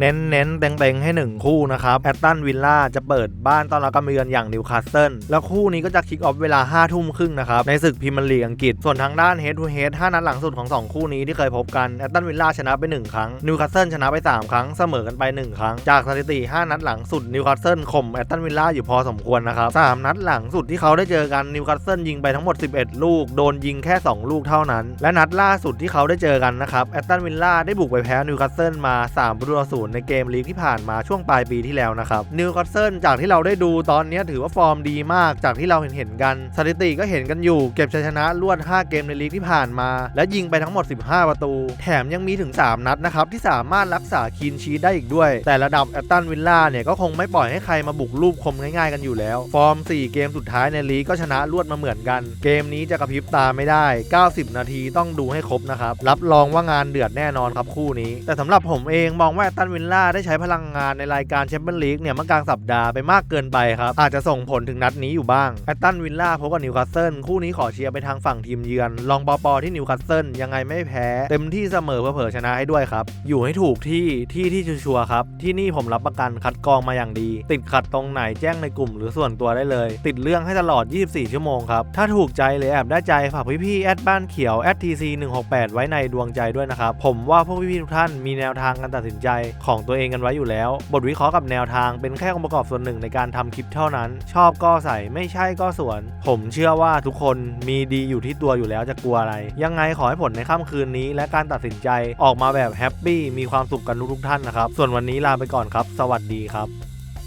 เน้นเน้นๆเต็งๆให้ 1 คู่นะครับแอตตันวิลล่าจะเปิดบ้านต้อนรับการมเยือนอย่างนิวคาสเซิลแล้วคู่นี้ก็จะคิกออฟเวลา5ทุ่มครึ่งนะครับ ในศึกพรีเมียร์ลีกอังกฤษ ส่วนทางด้านเฮดทูเฮด5นัดหลังสุดของ 2 คู่นี้ที่เคยพบกันแอตตันวิลล่าชนะไป 1 ครั้งนิวคาสเซิลชนะไป 3 ครั้งเสมอกันไป 1 ครั้ง จากสถิติ 5 นัดหลังสุดนิวคาสเซิลข่มแอตตันวิลล่าอยู่พอสมควรนะครับสามนัดหลังสุดที่เขาได้เจอกันนิวคาสเซิลยิงไปทั้งหมด 11 ลูก โดนยิงแค่ 2 ลูกเท่านั้น และนัดล่าสุดที่เขาได้เจอกันนะครับแอตตันวิลล่าได้บุกไปแพ้นิวคาสเซิลมา3ประตูต่อศูนในเกมลีกที่ผ่านมาช่วงปลายปีที่แล้วนะครับนิวคาสเซิลจากที่เราได้ดูตอนนี้ถือว่าฟอร์มดีมากจากที่เราเห็นเห็นกัน สถิติก็เห็นกันอยู่ เก็บชัยชนะรวด 5 เกมในลีกที่ผ่านมา และยิงไปทั้งหมด 15 ประตู แถมยังมีถึง 3 นัดนะครับที่สามารถรักษาคีนชีได้อีกด้วย แต่ระดับแอตตันวิลล่าเนี่ยก็คงไม่ปล่อยให้ใครมาบุกรูปคมง่ายๆกันอยู่แล้ว ฟอร์ม 4 เกมสุดท้ายในลีกก็ชนะรวดมาเหมือนกัน เกมนี้จะกระพริบตาไม่ได้ 90 นาทีต้องดูให้ครบนะครับรับรองว่างานเดือดแน่นอนครับคู่นี้ แต่สำหรับผมเองมองว่าแอตตันวิลล่าได้ใช้พลังงานในรายการแชมเปี้ยนลีกเนี่ยเมื่อกลางสัปดาห์ไปมากเกินไปครับ อาจจะส่งผลถึงนัดนี้อยู่บ้างแอตตันวิลล่าพบกับนิวคาสเซิลคู่นี้ขอเชียร์ไปทางฝั่งทีมเยือน ลองปอปอที่นิวคาสเซิลยังไงไม่แพ้ เต็มที่เสมอเผลอๆชนะให้ด้วยครับ อยู่ให้ถูกที่ที่ที่ชัวร์ครับที่นี่ผมรับประกันคัดกรองมาอย่างดี ติดขัดตรงไหนแจ้งในกลุ่มหรือส่วนตัวได้เลย ติดเรื่องให้ตลอด 24 ชั่วโมงครับถ้าถูกใจหรือแอบได้ใจฝากพี่ๆแอดบ้านเขียวแอดทีซี168ไว้ในดวงใจด้วยนะครับผมว่าพวกพี่ๆทุกท่านมีแนวทางการตัดสินใจของตัวเองกันไว้อยู่แล้ว บทวิเคราะห์กับแนวทางเป็นแค่องค์ประกอบส่วนหนึ่งในการทำคลิปเท่านั้น ชอบก็ใส่ไม่ใช่ก็สวน ผมเชื่อว่าทุกคนมีดีอยู่ที่ตัวอยู่แล้วจะกลัวอะไร ยังไงขอให้ผลในค่ำคืนนี้ และการตัดสินใจออกมาแบบแฮปปี้มีความสุขกันทุกท่านนะครับส่วนวันนี้ลาไปก่อนครับ สวัสดีครับ